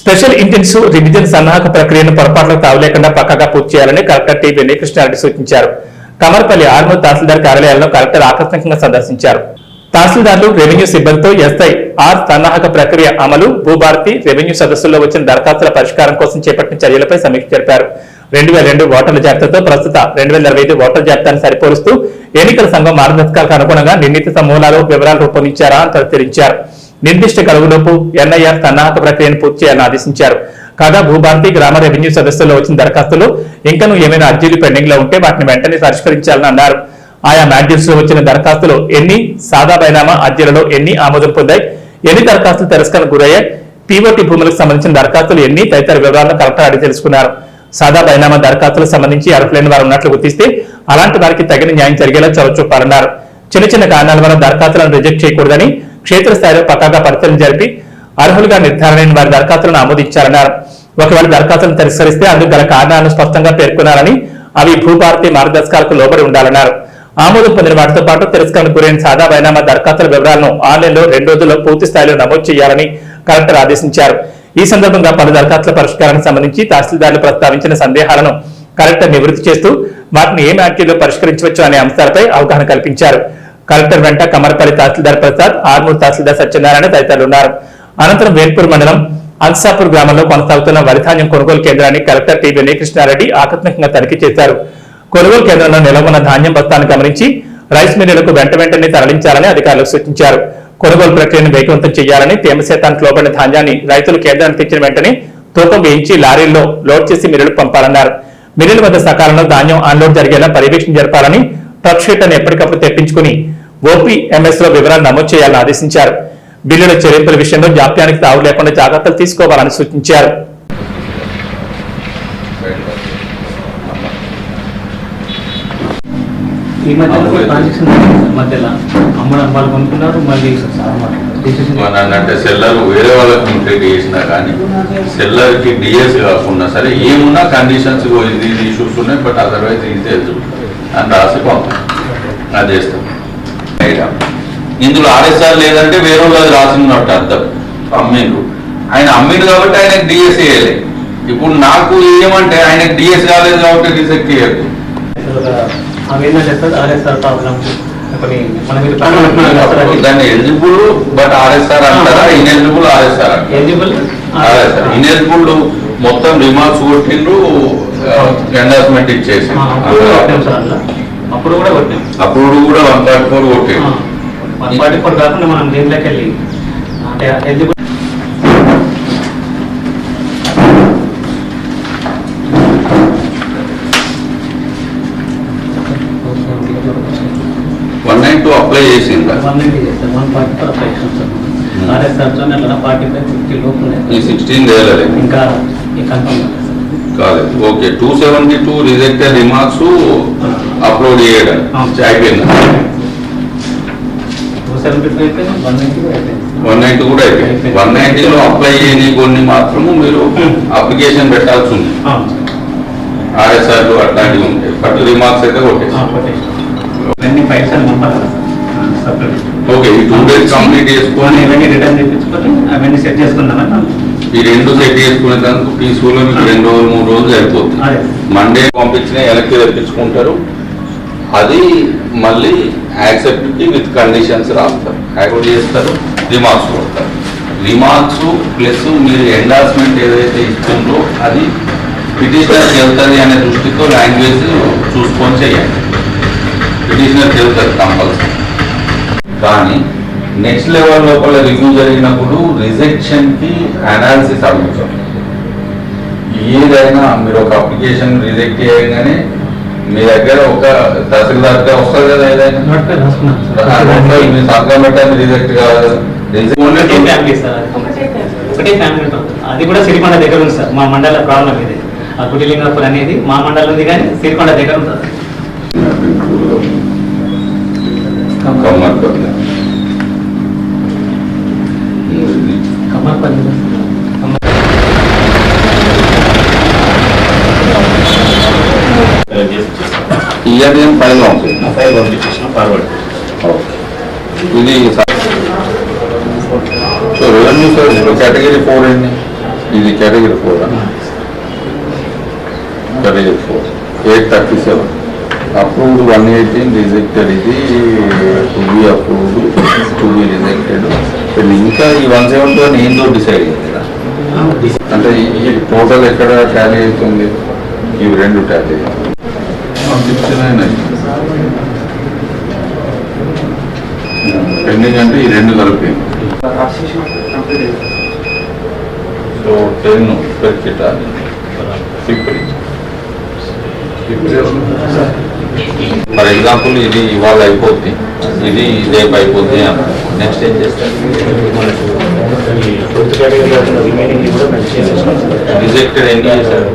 Special intensive revision సన్నాహక ప్రక్రియను పొరపాట్లకు తావలేకుండా పక్కగా పూర్తి చేయాలని కలెక్టర్ టి వినయకృష్ణారెడ్డి సూచించారు. కమర్పల్లి ఆర్మూర్ తహసీల్దార్ కార్యాలయాలను కలెక్టర్ ఆకస్మికంగా సందర్శించారు. తహసీల్దార్లు రెవెన్యూ సిబ్బందితో ఎస్ఐ ఆర్ సన్నాహక ప్రక్రియ అమలు భూభారతి రెవెన్యూ సదస్సుల్లో వచ్చిన దరఖాస్తుల పరిష్కారం కోసం చేపట్టిన చర్యలపై సమీక్ష జరిపారు. రెండు వేల రెండు ఓటర్ల జాబితాతో ప్రస్తుత రెండు వేల ఇరవై ఐదు ఓటర్ల జాబితాను సరిపోలుస్తూ ఎన్నికల సంఘం మార్గదర్శకాలకు అనుగుణంగా నిర్ణీత సమూహాలు వివరాలు రూపొందించారా అని పరిశీలించారు. నిర్దిష్ట గడువులోపు ఎన్ఐఆర్ సన్నాహక ప్రక్రియను పూర్తి చేయాలని ఆదేశించారు. కాగా భూభారతి గ్రామ రెవెన్యూ సదస్సులో వచ్చిన దరఖాస్తులు ఇంకనూ ఏమైనా అర్జీలు పెండింగ్లో ఉంటే వాటిని వెంటనే పరిష్కరించాలని అన్నారు. ఆయా మాడ్యూల్స్లో వచ్చిన దరఖాస్తులు ఎన్ని సాదా బైనామా అర్జీలలో ఎన్ని ఆమోదం పొందాయి ఎన్ని దరఖాస్తులు తిరస్కరణ గురయ్యాయి పీఓటీ భూములకు సంబంధించిన దరఖాస్తులు ఎన్ని తదితర వివరాలను కలెక్టర్ అడిగి తెలుసుకున్నారు. సాదా బైనామా దరఖాస్తులకు సంబంధించి అర్హులైన వారు ఉన్నట్లు గుర్తిస్తే అలాంటి వారికి తగిన న్యాయం జరిగేలా చొరవ చూపాలన్నారు చిన్న చిన్న కారణాల వల్ల దరఖాస్తులను రిజెక్ట్ చేయకూడదని క్షేత్రస్థాయిలో పతాక పరిశీలన జరిపి అర్హులుగా నిర్ధారణ వారి దరఖాస్తులను ఆమోదించారన్నారు ఒకవేళ దరఖాస్తులను తిరస్కరిస్తే అందుకు గల కారణాలను స్పష్టంగా పేర్కొనాలని అవి భూభారతి మార్గదర్శకాలకు లోబడి ఉండాలన్నారు. ఆమోదం పొందిన వాటితో పాటు తిరస్కరణకు గురైన సాదా బైనామా దరఖాస్తుల వివరాలను ఆన్లైన్లో రెండు రోజుల్లో పూర్తి స్థాయిలో నమోదు చేయాలని కలెక్టర్ ఆదేశించారు. ఈ సందర్భంగా పలు దరఖాస్తుల పరిష్కారానికి సంబంధించి తహసీల్దార్లు ప్రస్తావించిన సందేహాలను కలెక్టర్ నివృత్తి చేస్తూ వాటిని ఏ మ్యాట్రీలో పరిష్కరించవచ్చు అనే అంశాలపై అవగాహన కల్పించారు. కలెక్టర్ వెంట కమరపల్లి తహసీల్దార్ ప్రసాద్ ఆర్మూర్ తహసీల్దార్ సత్యనారాయణ తదితరులు ఉన్నారు. అనంతరం వేల్పూర్ మండలం అన్సాపూర్ గ్రామంలో కొనసాగుతున్న వరిధాన్యం కొనుగోలు కేంద్రాన్ని కలెక్టర్ టి వెంకటకృష్ణారెడ్డి ఆకస్మికంగా తనిఖీ చేశారు. కొనుగోలు కేంద్రంలో నిలవన్న ధాన్యం బస్తాను గమనించి రైస్ మిల్లులకు వెంట వెంటనే తరలించాలని అధికారులకు సూచించారు. కొనుగోలు ప్రక్రియను వేగవంతం చేయాలని తేమ శాతానికి లోబడిన ధాన్యాన్ని రైతులు కేంద్రానికి తెచ్చిన వెంటనే తూకం వేయించి లారీల్లో లోడ్ చేసి మిల్లులకు పంపాలన్నారు. మిల్లుల వద్ద సకాలంలో ధాన్యం అన్లోడ్ జరిగేలా పర్యవేక్షణ జరపాలని ట్రక్ షీట్లను ఎప్పటికప్పుడు తెప్పించుకుని ఓపీఎంఎస్లో వివరాలు నమోదు చేయాలని ఆదేశించారు. బిల్లుల చెల్లింపుల విషయంలో జాప్యానికి తావు లేకుండా జాగ్రత్తలు తీసుకోవాలని సూచించారు. ఈ మధ్య ట్రాన్సాక్షన్ మధ్యలో అమ్మడం వాళ్ళు కొనుక్కున్నారు మళ్ళీ అంటే సెల్లర్ వేరే వాళ్ళకి ఇంట్రెక్ట్ చేసినా కానీ సెల్లర్కి డిఎస్ కాకుండా సరే ఏమున్నా కండిషన్స్ ఇది ఇష్యూస్ ఉన్నాయి బట్ అదర్వైజ్ ఇది తెలుసు. అని రాసి పంపాం అది చేస్తాం. ఇందులో ఆర్ఎస్ఆర్ లేదంటే వేరే వాళ్ళది రాసినట్టు అర్థం. అమ్మిండు ఆయన అమ్మిండు కాబట్టి ఆయనకు డిఎస్ వేయలే ఇప్పుడు నాకు ఏమంటే ఆయనకు డిఎస్ కాలేదు కాబట్టి రిజెక్ట్ చేయద్దు. దాన్ని ఎలిజిబుల్ బట్ ఆర్ఎస్ఆర్ అంటారా? ఇన్ఎలిజిబుల్ ఆర్ఎస్ఆర్ అంటారా? ఇన్ఎలిజిబుల్ మొత్తం రిమార్క్స్ కొట్టిండ్రు ఎండార్స్మెంట్ ఇచ్చేసి. అప్పుడు కొట్టాం కూడా కొట్టాం అప్పుడు కూడా వన్ పాయింట్ ఫోర్ కొట్టిండు వన్ ఫార్టీ ఫోర్ కాకుండా మనం దీంట్లోకి వెళ్ళి అంటే one nine two apply one one forty four sir forty fifty ఈ. సిక్స్టీన్ వేయలేదు ఇంకా కాలేదు okay two seventy two rejected remarks upload చేయడం. అయిపోయింది? వన్ నైన్టీ కూడా అయిపోయింది. వన్ నైన్టీలో అప్లై చేయని కొన్ని మాత్రము మీరు అప్లికేషన్ పెట్టాల్సి ఉంది. ఆర్ఎస్ఆర్లు అట్లాంటివి ఉంటాయి బట్ రిమార్క్స్ అయితే సపరేట్ ఓకే ఈ టూ డేస్ కంప్లీట్ చేసుకొని ఇవన్నీ రిటర్న్ తెప్పించుకొని అవన్నీ సెట్ చేసుకుందామని ఈ రెండు సెట్ చేసుకునే దానికి పీస్ఫుల్ మీకు రెండు రోజులు మూడు రోజులు సరిపోతుంది. మండే పంపించిన వెనక్కి తెప్పించుకుంటారు. అది మళ్ళీ యాక్సెప్ట్కి విత్ కండిషన్స్ రాస్తారు. యాక్సెప్ట్ చేస్తారు రిమార్క్స్ కొడతారు. రిమార్క్స్ ప్లస్ మీరు ఎండార్స్మెంట్ ఏదైతే ఇస్తుందో అది పిటిషనర్ వెళ్తుంది అనే దృష్టితో లాంగ్వేజ్ చూసుకొని చేయండి. పిటిషనర్ వెళ్తుంది కంపల్సరీ. కానీ నెక్స్ట్ లెవెల్ లోపల రివ్యూ జరిగినప్పుడు రిజెక్షన్కి అనాలిసిస్ అడుగుతాం ఏదైనా మీరు ఒక అప్లికేషన్ రిజెక్ట్ చేయగానే మీ దగ్గర ఒక తహసీల్దార్గా వస్తుంది కదా ఏదైనా? మీ సంతకం పెట్టాలి రిజెక్ట్ కాదు. ఒకటే ఫ్యామిలీ సార్ అది. ఒకటే ఫ్యామిలీ ఉంటుంది అది కూడా సిరికొండ దగ్గర ఉంది సార్ మా మండల ప్రాబ్లం ఇది. ఆ కుటిలింగపూర్ అనేది మా మండలం ఉంది కానీ సిరికొండ దగ్గర ఉంటుంది కమ్మర్పల్లి కమ్మర్ ఇయర్ ఏం పైన ఉంటుంది ఫైవ్ పంపించేసిన ఫార్వర్డ్ ఇది సో రెవెన్యూ కేటగిరీ ఫోర్ అండి ఇది category four? Category four. Eight thirty seven. Approved one eighteen rejected ఇది to be approved to be rejected ఇంకా ఈ వన్ సెవెంటీ వన్ ఏందో డిసైడ్ అయింది అంటే ఈ టోటల్ ఎక్కడ టాలీ అవుతుంది? ఇవి రెండు టాలీ సిక్స్టీ నైన్ పెండింగ్ అంటే ఈ రెండు కలిపి సో టెన్ పెరికిట ఫిఫ్టీ ఫర్ ఎగ్జాంపుల్ ఇది ఇవాళ అయిపోద్ది ఇది రేపు అయిపోద్ది నెక్స్ట్ ఏం చేస్తారు? రిజెక్టెడ్ ఎన్ని చేశారు